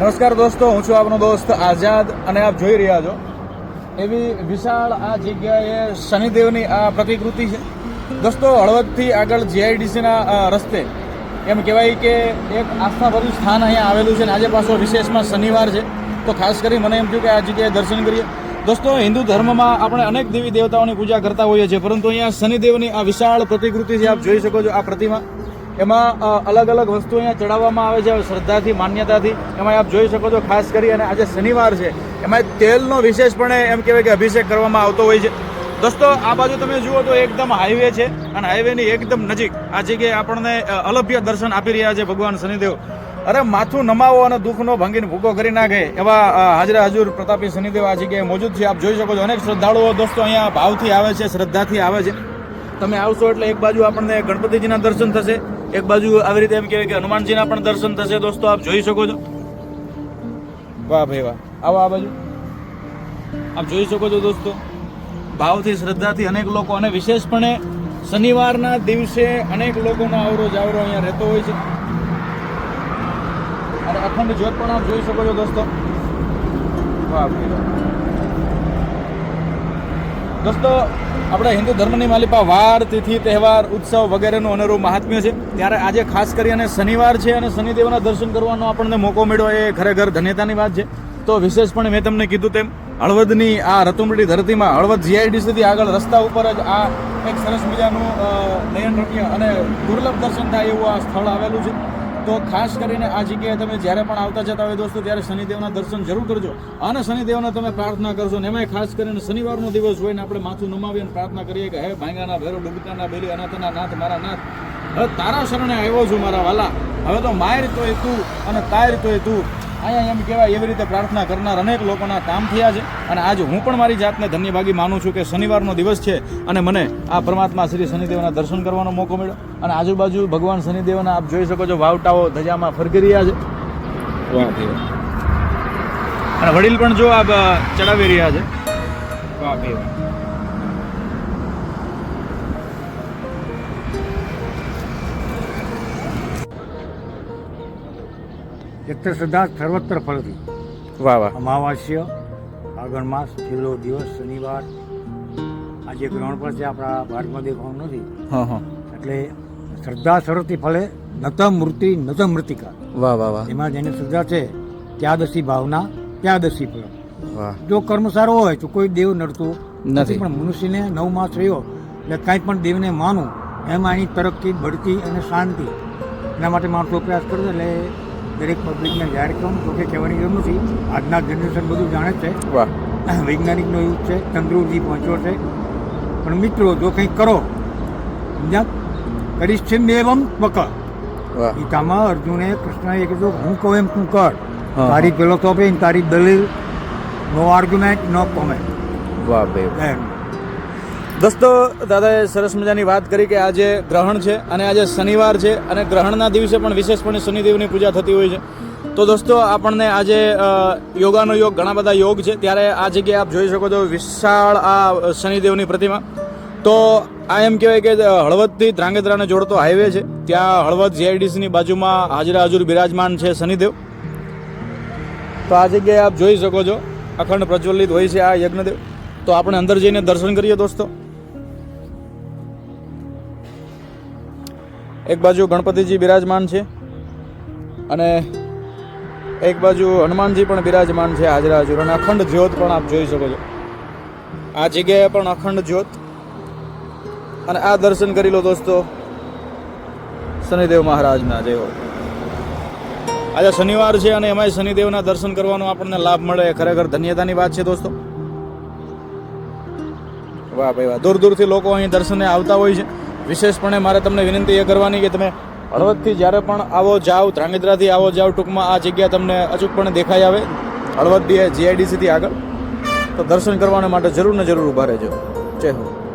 નમસ્કાર દોસ્તો, હું છું આપનો દોસ્ત આઝાદ અને આપ જોઈ રહ્યા છો. એવી વિશાળ આ જગ્યાએ શનિદેવની આ પ્રતિકૃતિ છે. દોસ્તો, હળવદથી આગળ જીઆઈડીસીના રસ્તે એમ કહેવાય કે એક આસ્થાભર્યું સ્થાન અહીંયા આવેલું છે અને આજે પાછો વિશેષમાં શનિવાર છે. તો ખાસ કરી મને એમ થયું કે આ જગ્યાએ દર્શન કરીએ. દોસ્તો, હિન્દુ ધર્મમાં આપણે અનેક દેવી દેવતાઓની પૂજા કરતા હોઈએ છીએ, પરંતુ અહીંયા શનિદેવની આ વિશાળ પ્રતિકૃતિ છે, આપ જોઈ શકો છો આ પ્રતિમા. એમાં અલગ અલગ વસ્તુ અહીંયા ચડાવવામાં આવે છે શ્રદ્ધાથી, માન્યતાથી. એમાં આપ જોઈ શકો છો, ખાસ કરી અને આજે શનિવાર છે. એમાં તેલનો વિશેષપણે એમ કહેવાય કે અભિષેક કરવામાં આવતો હોય છે. દોસ્તો, આ બાજુ તમે જુઓ તો એકદમ હાઈવે છે અને હાઈવેની એકદમ નજીક આ જગ્યાએ આપણને અલભ્ય દર્શન આપી રહ્યા છે ભગવાન શનિદેવ. અરે, માથું નમાવો અને દુઃખનો ભંગીને ભૂકો કરી નાખે એવા હાજરા હજુર પ્રતાપી શનિદેવ આ જગ્યાએ મોજૂદ છે. આપ જોઈ શકો છો, અનેક શ્રદ્ધાળુઓ દોસ્તો અહીંયા ભાવથી આવે છે, શ્રદ્ધાથી આવે છે. તમે આવશો એટલે એક બાજુ આપણને ગણપતિજીના દર્શન થશે. એક બાજુ આવી રીતે એમ કહેવાય કે હનુમાનજીના પણ દર્શન થશે દોસ્તો, આપ જોઈ શકો છો. વાહ ભાઈ વાહ. આવો આ બાજુ. આપ જોઈ શકો છો દોસ્તો. ભાવથી, શ્રદ્ધાથી અનેક લોકો અને વિશેષપણે શનિવારના દિવસે અનેક લોકોનો આવરો જાવરો અહીંયા રહેતો હોય છે. અને અખંડ જ્યોત પણ આપ જોઈ શકો છો દોસ્તો. વાહ ભાઈ વાહ. દોસ્તો, આપણે હિન્દુ ધર્મની માલિપા વાર, તિથિ, તહેવાર, ઉત્સવ વગેરેનું અનેરું મહાત્મ્ય છે. ત્યારે આજે ખાસ કરી અને શનિવાર છે અને શનિદેવના દર્શન કરવાનો આપણને મોકો મળ્યો એ ખરેખર ધન્યતાની વાત છે. તો વિશેષપણે મેં તમને કીધું તેમ, હળવદની આ રતુમડી ધરતીમાં, હળવદ જીઆઈડીસીથી આગળ રસ્તા ઉપર જ આ એક સરસ મજાનું નયનરમ્ય અને દુર્લભ દર્શન થાય એવું આ સ્થળ આવેલું છે. તો ખાસ કરીને આ જગ્યાએ તમે જ્યારે પણ આવતા જતા હોય દોસ્તો, ત્યારે શનિદેવના દર્શન જરૂર કરજો. અને શનિદેવને તમે પ્રાર્થના કરશો ને એમાંય ખાસ કરીને શનિવારનો દિવસ હોય ને આપણે માથું નમાવી અને પ્રાર્થના કરીએ કે, હે ભાંગાના ભેરો, ડુબકાના બેલી, અનાથના નાથ, મારા નાથ, હવે તારા શરણે આવ્યો છું મારા વાલા. હવે તો માયર તોય તું અને તાયર તોય તું. અહીંયા એમ કહેવાય એવી રીતે પ્રાર્થના કરનાર અનેક લોકોના કામ થયા છે. અને આજે હું પણ મારી જાતને ધન્યભાગી માનું છું કે શનિવારનો દિવસ છે અને મને આ પરમાત્મા શ્રી શનિદેવના દર્શન કરવાનો મોકો મળ્યો. અને આજુબાજુ ભગવાન શનિદેવના આપ જોઈ શકો છો વાવટાઓ ધજામાં ફરકી રહ્યા છે. અને વડીલ પણ જો આ ચડાવી રહ્યા છે. વાહ. વાહ. શ્રદ્ધા સર્વત્ર ફળતી. વાહ વાહ. અમાવાસ્ય આગળ માસ છેલ્લો દિવસ શનિવાર. આજે ગ્રહણ પર છે આપણા ભારતમાં દેખાવાનું નથી. એટલે શ્રદ્ધા સર્વથી ફળે નત મૂર્તિ નત મૃતિકા. વાહ વાહ વાહ. એમાં જેની શ્રદ્ધા છે ત્યાદશી ભાવના ત્યાદશી ફળ. જો કર્મ સારો હોય તો કોઈ દેવ નડતું નથી. પણ મનુષ્યને નવ માસ રહ્યો એટલે કાંઈ પણ દેવને માનું એમાં એની તરક્કી બઢતી અને શાંતિ. એના માટે માણસો પ્રયાસ કરે એટલે દરેક પબ્લિકને જાહેર કરું તો કે કહેવાની જરૂર નથી. આજના જનરેશન બધું જાણે છે. વાહ. વૈજ્ઞાનિકનો યુગ છે તંદુરસ્તી પહોંચ્યો છે. પણ મિત્રો જો કંઈક કરો સમજ્યા? કરીશ છે મેવમ ત્વક વાહ. ગીતામાં અર્જુને કૃષ્ણએ કીધું હું કહું એમ તું કર. તારી ફિલોસોફી તારી દલીલ નો આર્ગ્યુમેન્ટ નો કોમેન્ટ વાહ ભાઈ દોસ્તો, દાદાએ સરસ મજાની વાત કરી કે આજે ગ્રહણ છે અને આજે શનિવાર છે અને ગ્રહણના દિવસે પણ વિશેષપણે શનિદેવની પૂજા થતી હોય છે. તો દોસ્તો, આપણને આજે યોગાનો યોગ, ઘણા બધા યોગ છે. ત્યારે આ જગ્યાએ આપ જોઈ શકો છો વિશાળ આ શનિદેવની પ્રતિમા. તો આ એમ કહેવાય કે હળવદથી ધ્રાંગધ્રાને જોડતો હાઈવે છે. ત્યાં હળવદ જીઆઈડીસીની બાજુમાં હાજરા હજુર બિરાજમાન છે શનિદેવ. તો આ જગ્યાએ આપ જોઈ શકો છો, અખંડ પ્રજ્વલિત હોય છે આ યજ્ઞદેવ. તો આપણે અંદર જઈને દર્શન કરીએ દોસ્તો. એક બાજુ ગણપતિજી બિરાજમાન છે અને એક બાજુ હનુમાનજી પણ બિરાજમાન છે હાજરા હજુર. અને અખંડ જ્યોત પણ આપ જોઈ શકો છો. આ જગ્યાએ પણ અખંડ જ્યોત. અને આ દર્શન કરી લો દોસ્તો. શનિદેવ મહારાજના જેવો. આજે શનિવાર છે અને એમાંય શનિદેવના દર્શન કરવાનો આપણને લાભ મળે. એ ખરેખર ધન્યતાની વાત છે દોસ્તો. વાહ ભાઈ વાહ. દૂર દૂરથી લોકો અહીં દર્શને આવતા હોય છે. વિશેષપણે મારે તમને વિનંતી એ કરવાની કે તમે હળવદથી જ્યારે પણ આવો જાઓ ધ્રાંગધ્રાથી આવો જાઓ ટૂંકમાં આ જગ્યા તમને અચૂકપણે દેખાઈ આવે. હળવદ જીઆઈડીસીથી આગળ. તો દર્શન કરવાના માટે જરૂર ને જરૂર ઊભા રહેજો. જય હો